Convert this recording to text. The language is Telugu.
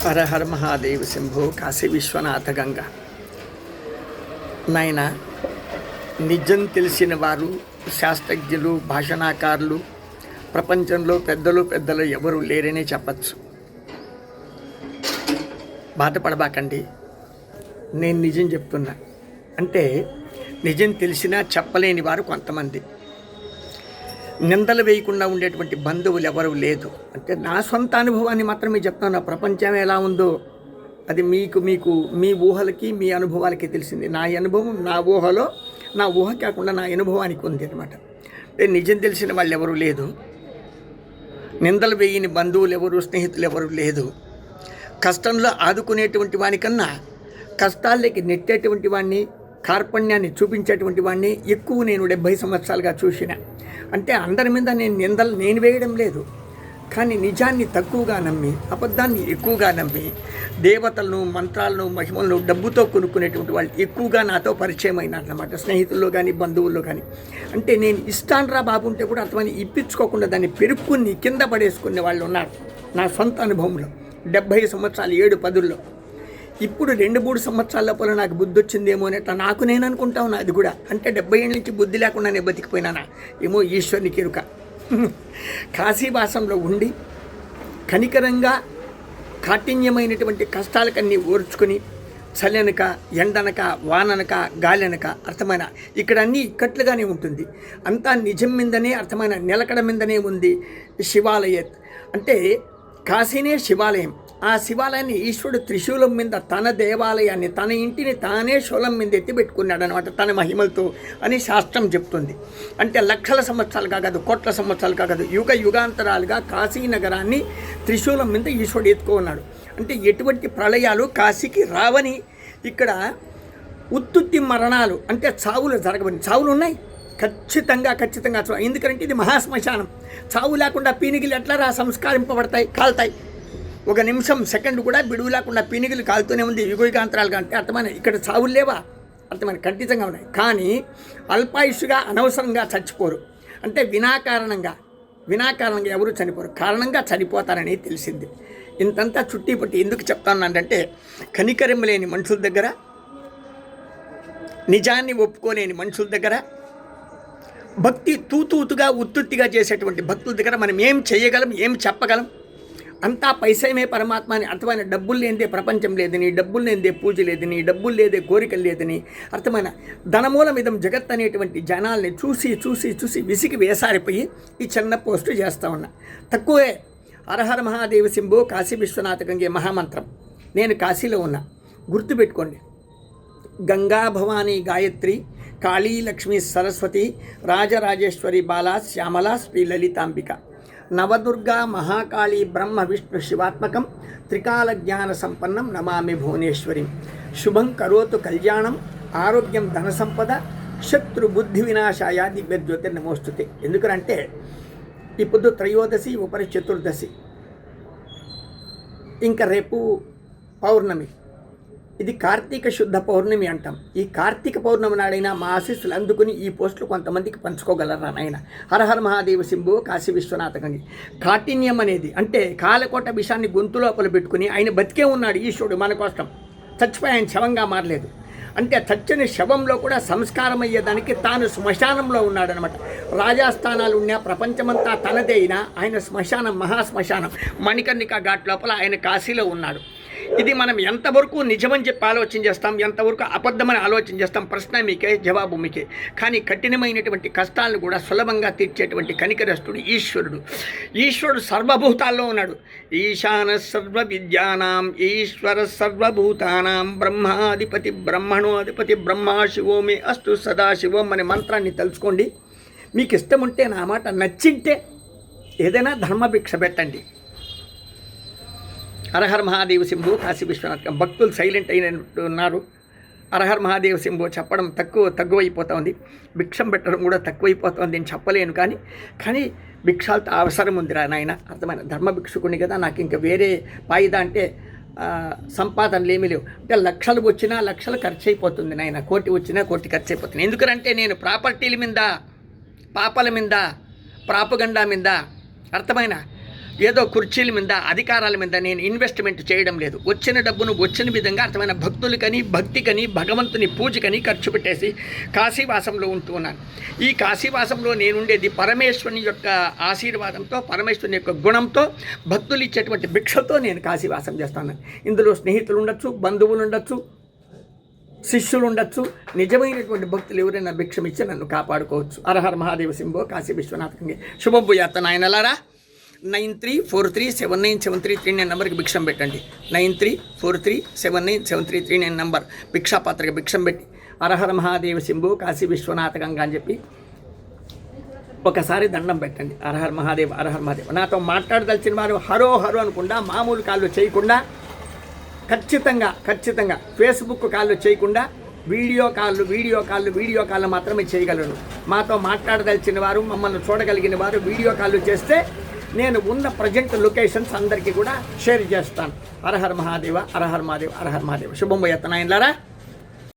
హర హర మహాదేవ్ శంభో కాశీ విశ్వనాథ గంగ. నాయన నిజం తెలిసిన వారు శాస్త్రజ్ఞులు భాషణాకారులు ప్రపంచంలో పెద్దలు పెద్దలు ఎవరు లేరనే చెప్పచ్చు. బాధపడబాకండి. నేను నిజం చెప్తున్నా. అంటే నిజం తెలిసినా చెప్పలేని వారు కొంతమంది. నిందలు వేయకుండా ఉండేటువంటి బంధువులు ఎవరు లేదు. అంటే నా సొంత అనుభవాన్ని మాత్రమే చెప్తాను. నా ప్రపంచం ఎలా ఉందో అది మీకు మీకు మీ ఊహలకి మీ అనుభవాలకి తెలిసింది. నా అనుభవం నా ఊహలో నా ఊహ కాకుండా నా అనుభవానికి ఉంది అనమాట అంటే నిజం తెలిసిన వాళ్ళు ఎవరు లేదు. నిందలు వేయని బంధువులు ఎవరు స్నేహితులు ఎవరు లేదు. కష్టంలో ఆదుకునేటువంటి వానికన్నా కష్టాల్లోకి నెట్టేటువంటి వాడిని కార్పణ్యాన్ని చూపించేటువంటి వాడిని ఎక్కువ నేను డెబ్భై సంవత్సరాలుగా చూసిన. అంటే అందరి మీద నేను నిందలు నేను వేయడం లేదు. కానీ నిజాన్ని తక్కువగా నమ్మి అబద్ధాన్ని ఎక్కువగా నమ్మి దేవతలను మంత్రాలను మహిమలను డబ్బుతో కొనుక్కునేటువంటి వాళ్ళు ఎక్కువగా నాతో పరిచయం అన్నమాట స్నేహితుల్లో కానీ బంధువుల్లో కానీ అంటే నేను ఇష్టాన్రా బాబు ఉంటే కూడా అర్థమని ఇప్పించుకోకుండా దాన్ని పెరుక్కుని కింద పడేసుకునే వాళ్ళు ఉన్నారు నా సొంత అనుభవంలో. డెబ్భై సంవత్సరాలు ఏడు పదుల్లో. ఇప్పుడు రెండు మూడు సంవత్సరాల లోపల నాకు బుద్ధి వచ్చిందేమో అని అట్లా నాకు నేను అనుకుంటా ఉన్నా అది కూడా. అంటే డెబ్బై ఏళ్ళ నుంచి బుద్ధి లేకుండా నేను బతికిపోయినానా ఏమో ఈశ్వరుని కిరుక. కాశీవాసంలో ఉండి కనికరంగా కాఠిన్యమైనటువంటి కష్టాలకన్నీ ఓర్చుకుని చల్లెనక ఎండనక వాననక గాలెనక అర్థమైన ఇక్కడ అన్నీ ఇక్కట్లుగానే ఉంటుంది. అంతా నిజం మీదనే అర్థమైన నిలకడ మీదనే ఉంది శివాలయ. అంటే కాశీనే శివాలయం. ఆ శివాలయాన్ని ఈశ్వరుడు త్రిశూలం మీద తన దేవాలయాన్ని తన ఇంటిని తానే శూలం మీద ఎత్తి పెట్టుకున్నాడు అనమాట తన మహిమలతో అని శాస్త్రం చెప్తుంది. అంటే లక్షల సంవత్సరాలుగా కాదు కోట్ల సంవత్సరాలు కాదు యుగ యుగాంతరాలుగా కాశీ నగరాన్ని త్రిశూలం మీద ఈశ్వరుడు ఎత్తుకున్నాడు. అంటే ఎటువంటి ప్రళయాలు కాశీకి రావని ఇక్కడ ఉత్తుత్తి మరణాలు అంటే చావులు జరగవని చావులు ఉన్నాయి? ఖచ్చితంగా ఖచ్చితంగా. ఎందుకంటే ఇది మహాశ్మశానం. చావు లేకుండా పీనిగిలు ఎట్లా రా సంస్కరింపబడతాయి కాలుతాయి? ఒక నిమిషం సెకండ్ కూడా బిడువు లేకుండా పీనిగిలు కాలుతూనే ఉంది. యుగయుగాంతరాలు అంటే అర్థమైన ఇక్కడ చావులు లేవా? అర్థమైన ఖచ్చితంగా ఉన్నాయి. కానీ అల్పాయుషుగా అనవసరంగా చచ్చిపోరు. అంటే వినాకారణంగా వినాకారణంగా ఎవరు చనిపోరు. కారణంగా చనిపోతారని తెలిసింది. ఇంతంతా చుట్టి పట్టి ఎందుకు చెప్తానంటే కనికరం లేని మనుషుల దగ్గర నిజాన్ని ఒప్పుకోలేని మనుషుల దగ్గర భక్తి తూతూతుగా ఉత్తుత్తిగా చేసేటువంటి భక్తుల దగ్గర మనం ఏం చేయగలం ఏం చెప్పగలం? అంతా పైసమే పరమాత్మ అని అర్థమైన డబ్బులు లేనిదే ప్రపంచం లేదని డబ్బులు లేనిదే పూజ లేదని డబ్బులు లేదే కోరికలు లేదని అర్థమైన ధనమూలం ఇదం జగత్ అనేటువంటి జనాల్ని చూసి చూసి చూసి విసిగి వేసారిపోయి ఈ చిన్న పోస్టు చేస్తా ఉన్నా. తక్కువే. హరహర మహాదేవ సింభు కాశీ విశ్వనాథ గంగే మహామంత్రం. నేను కాశీలో ఉన్నా. గుర్తుపెట్టుకోండి. గంగా భవానీ గాయత్రి కాళీ లక్ష్మీ సరస్వతి రాజరాజేశ్వరి బాలా శ్యామల శ్రీ లలితాంబిక. నవదుర్గా మహాకాళీ బ్రహ్మ విష్ణు శివాత్మకం త్రికాల జ్ఞాన సంపన్నం నమామి భువనేశ్వరి. శుభం కరోతు కళ్యాణం ఆరోగ్యం ధన సంపద శత్రు బుద్ధి వినాశాయ దివ్యజ్యోతి నమోస్తుతే. ఎందుకంటే ఇప్పుడు త్రయోదశి ఉపరి చతుర్దశి ఇంకా రేపు పౌర్ణమి. ఇది కార్తీక శుద్ధ పౌర్ణమి అంటాం. ఈ కార్తీక పౌర్ణమి నాడైనా మా ఆశీస్సులు అందుకుని ఈ పోస్టులు కొంతమందికి పంచుకోగలరా నాయన? హరహర మహాదేవ శంభు కాశీ విశ్వనాథ గంగి. కాఠిన్యం అనేది అంటే కాలకోట విషాన్ని గొంతు లోపల పెట్టుకుని ఆయన బతికే ఉన్నాడు ఈశ్వరుడు మన కోసం చచ్చిపోయి ఆయన శవంగా మారలేదు. అంటే చచ్చని శవంలో కూడా సంస్కారం అయ్యేదానికి తాను శ్మశానంలో ఉన్నాడనమాట. రాజాస్థానాలు ఉన్నా ప్రపంచమంతా తనదే అయినా ఆయన శ్మశానం మహాశ్మశానం మణికర్ణిక ఘాట్ లోపల ఆయన కాశీలో ఉన్నాడు. ఇది మనం ఎంతవరకు నిజమని చెప్పి ఆలోచన చేస్తాం ఎంతవరకు అబద్ధమని ఆలోచన చేస్తాం ప్రశ్న మీకే జవాబు మీకే. కానీ కఠినమైనటువంటి కష్టాలను కూడా సులభంగా తీర్చేటువంటి కనికరస్తుడు ఈశ్వరుడు. ఈశ్వరుడు సర్వభూతాల్లో ఉన్నాడు. ఈశాన సర్వ విద్యానాం ఈశ్వర సర్వభూతానాం బ్రహ్మాధిపతి బ్రహ్మణో అధిపతి బ్రహ్మ శివోమి అస్తు సదాశివం అనే మంత్రాన్ని తెలుసుకోండి. మీకు ఇష్టం ఉంటే నా మాట నచ్చింటే ఏదైనా ధర్మభిక్ష పెట్టండి. హరహర్ మహాదేవ శంభు కాశీ విశ్వనాథ్. భక్తులు సైలెంట్ అయినట్టు ఉన్నారు హరహర్ మహాదేవ సింభు చెప్పడం తక్కువ తక్కువైపోతుంది భిక్షం పెట్టడం కూడా తక్కువైపోతుంది నేను చెప్పలేను కానీ కానీ భిక్షాలతో అవసరం ఉందిరా నాయన. అర్థమైన ధర్మ భిక్షుకుని కదా నాకు ఇంకా వేరే వాయిదా అంటే సంపాదనలు ఏమీ లేవు. అంటే లక్షలు వచ్చినా లక్షలు ఖర్చు అయిపోతుంది నాయన. కోటి వచ్చినా కోటి ఖర్చు అయిపోతుంది ఎందుకంటే నేను ప్రాపర్టీల మీద పాపల మీద ప్రాపగండా మీద అర్థమైన ఏదో కుర్చీల మీద అధికారాల మీద నేను ఇన్వెస్ట్మెంట్ చేయడం లేదు. వచ్చిన డబ్బును వచ్చిన విధంగా అర్థమైన భక్తులకని భక్తికని భగవంతుని పూజకని ఖర్చు పెట్టేసి కాశీవాసంలో ఉంటూ ఉన్నాను. ఈ కాశీవాసంలో నేనుండేది పరమేశ్వరుని యొక్క ఆశీర్వాదంతో పరమేశ్వరుని యొక్క గుణంతో భక్తులు ఇచ్చేటువంటి భిక్షతో నేను కాశీవాసం చేస్తాను. ఇందులో స్నేహితులు ఉండొచ్చు బంధువులు ఉండొచ్చు శిష్యులు ఉండొచ్చు. నిజమైనటువంటి భక్తులు ఎవరైనా భిక్షం ఇచ్చి నన్ను కాపాడుకోవచ్చు. అరహర మహాదేవ సింహో కాశీ విశ్వనాథంగి శుభబ్బు నాయనలారా. Nine three four three seven nine seven three three nine నెంబర్కి భిక్షం పెట్టండి. Nine three four three seven nine seven three three nine number. భిక్షాపాత్రకి భిక్షం పెట్టి. అరహర మహాదేవ శంభు కాశీ విశ్వనాథ గంగా అని చెప్పి ఒకసారి దండం పెట్టండి. అరహర్ మహాదేవ్ అరహర్ మహాదేవ్. నాతో మాట్లాడదలిచిన వారు హరో హరో అనుకుండా మామూలు కాళ్ళు చేయకుండా ఖచ్చితంగా ఖచ్చితంగా ఫేస్బుక్ కాళ్ళు చేయకుండా వీడియో కాళ్ళు వీడియో కాళ్ళు వీడియో కాళ్ళు మాత్రమే చేయగలను. మాతో మాట్లాడదలిచిన వారు మమ్మల్ని చూడగలిగిన వారు వీడియో కాళ్ళు చేస్తే నేను ఉన్న ప్రజెంట్ లొకేషన్స్ అందరికీ కూడా షేర్ చేస్తాను. అరహర్ మహాదేవ అరహర్ మహాదేవ అరహర్ మహాదేవ శుభం యత్నాయన్లారా